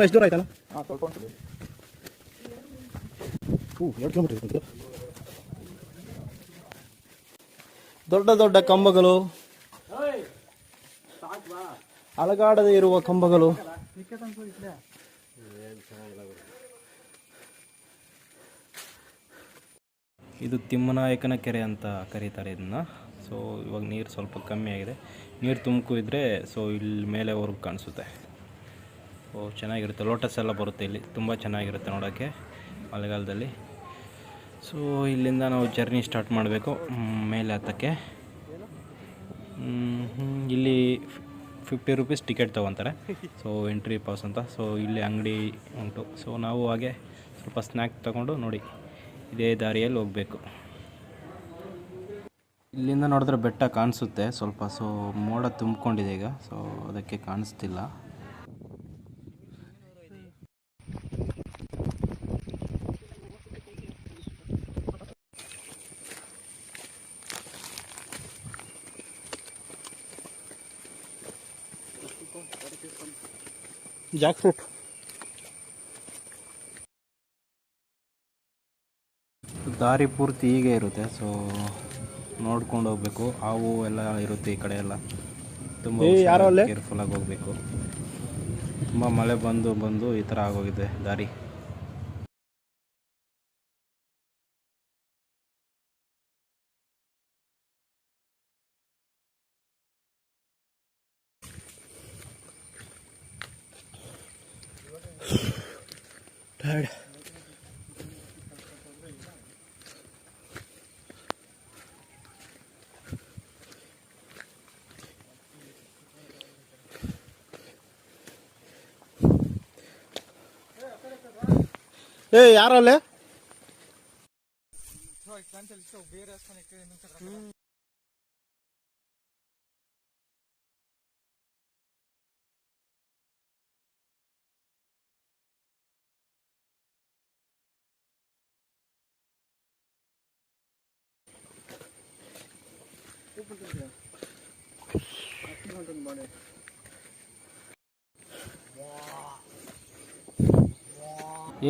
ಇನ್ನೂ ಎಷ್ಟು ದೂರ ಆಯ್ತಲ್ಲ? ಹಾಂ ಸ್ವಲ್ಪ ಉಂಟು. ಹ್ಞೂ ಎರಡು ಕಿಲೋಮೀಟರ್ ದೊಡ್ಡ ದೊಡ್ಡ ಕಂಬಗಳು. ಅಲಗಾಡದೆ ಇರುವ ಕಂಬಗಳು. ಇದು ತಿಮ್ಮನಾಯಕನ ಕೆರೆ ಅಂತ ಕರೀತಾರೆ ಇದನ್ನ. ಸೊ ಇವಾಗ ನೀರು ಸ್ವಲ್ಪ ಕಮ್ಮಿ ಆಗಿದೆ. ನೀರು ತುಂಬಿಕಿದ್ರೆ ಸೊ ಇಲ್ಲಿ ಮೇಲೆ ಮೇಲೆವರೆಗೂ ಕಾಣಿಸುತ್ತೆ. ಓ, ಚೆನ್ನಾಗಿರುತ್ತೆ. ಲೋಟಸ್ ಎಲ್ಲ ಬರುತ್ತೆ ಇಲ್ಲಿ. ತುಂಬ ಚೆನ್ನಾಗಿರುತ್ತೆ ನೋಡೋಕ್ಕೆ ಮಳೆಗಾಲದಲ್ಲಿ. ಸೊ ಇಲ್ಲಿಂದ ನಾವು ಜರ್ನಿ ಸ್ಟಾರ್ಟ್ ಮಾಡಬೇಕು. ಮೇಲೆ ಹತ್ತಕ್ಕೆ. ಇಲ್ಲಿ ಫಿಫ್ಟಿ ರುಪೀಸ್ ಟಿಕೆಟ್ ತೊಗೊತಾರೆ. ಸೊ ಎಂಟ್ರಿ ಪಾಸ್ ಅಂತ. ಸೊ ಇಲ್ಲಿ ಅಂಗಡಿ ಉಂಟು. ಸೊ ನಾವು ಹಾಗೆ ಸ್ವಲ್ಪ ಸ್ನ್ಯಾಕ್ ತಗೊಂಡು ನೋಡಿ ಇದೇ ದಾರಿಯಲ್ಲಿ ಹೋಗಬೇಕು. ಇಲ್ಲಿಂದ ನೋಡಿದ್ರೆ ಬೆಟ್ಟ ಕಾಣಿಸುತ್ತೆ ಸ್ವಲ್ಪ. ಸೊ ಮೋಡ ತುಂಬಿಕೊಂಡಿದೆ ಈಗ. ಸೊ ಅದಕ್ಕೆ ಕಾಣಿಸ್ತಿಲ್ಲ. Jackfruit. ದಾರಿ ಪೂರ್ತಿ ಹೀಗೆ ಇರುತ್ತೆ ಸೊ ನೋಡ್ಕೊಂಡು ಹೋಗ್ಬೇಕು. ಹಾವು ಎಲ್ಲ ಇರುತ್ತೆ ಈ ಕಡೆ ಎಲ್ಲ. ತುಂಬ ಕೇರ್ಫುಲ್ ಆಗಿ ಹೋಗ್ಬೇಕು. ತುಂಬ ಮಳೆ ಬಂದು ಬಂದು ಈ ಥರ ಆಗೋಗಿದೆ ದಾರಿ. tired. ఏ యారాలే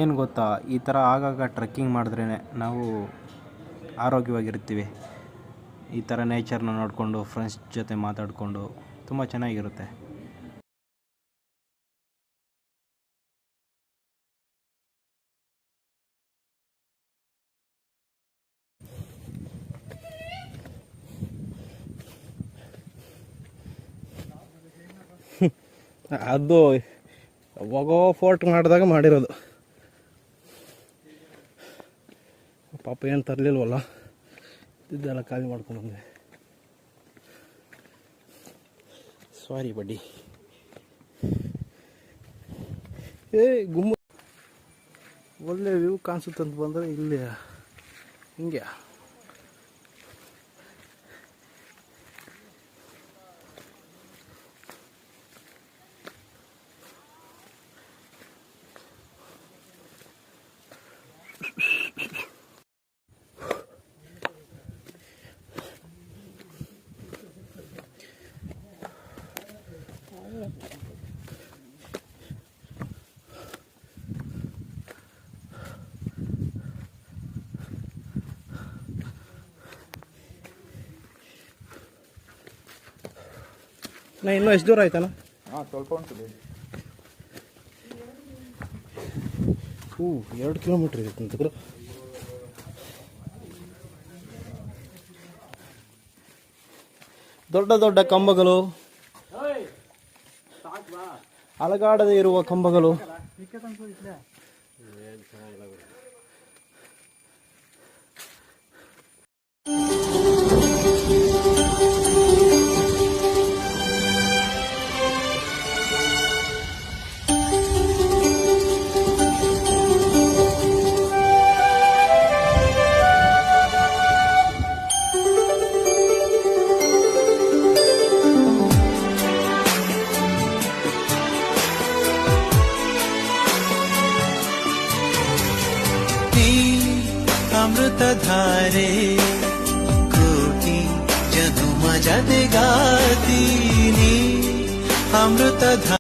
ಏನು ಗೊತ್ತಾ? ಈ ಥರ ಆಗಾಗ ಟ್ರೆಕ್ಕಿಂಗ್ ಮಾಡಿದ್ರೇ ನಾವು ಆರೋಗ್ಯವಾಗಿರ್ತೀವಿ. ಈ ಥರ ನೇಚರ್ನ ನೋಡಿಕೊಂಡು ಫ್ರೆಂಡ್ಸ್ ಜೊತೆ ಮಾತಾಡಿಕೊಂಡು, ತುಂಬ ಚೆನ್ನಾಗಿರುತ್ತೆ. ಅದು ಯಾವಾಗೋ ಫೋರ್ಟ್ ಮಾಡಿದಾಗ ಮಾಡಿರೋದು. ಪಾಪ ಏನು ತರಲಿಲ್ವಲ್ಲ. ಇದೆಲ್ಲ ಖಾಲಿ ಮಾಡ್ಕೊಂಡು ಬಂದೆ. ಸಾರಿ ಬಡ್ಡಿ ಏ, ಗುಮ್ಮ. ಒಳ್ಳೆ ವ್ಯೂ ಕಾಣಿಸುತ್ತಂತ ಬಂದರೆ ಇಲ್ಲಿ. ಹಿಂಗೆ. ನಾ ಇನ್ನೂ ಎಷ್ಟು ದೂರ ಆಯ್ತಲ್ಲ ಹಾಂ, ಸ್ವಲ್ಪ ಉಂಟು ಹ್ಞೂ ಎರಡು ಕಿಲೋಮೀಟ್ರ್ ಇದೆ ಅಂತ ದೊಡ್ಡ ದೊಡ್ಡ ಕಂಬಗಳು. ಅಲಗಾಡದೆ ಇರುವ ಕಂಬಗಳು. अमृतधारे कोटि जगु मिनी अमृतधारे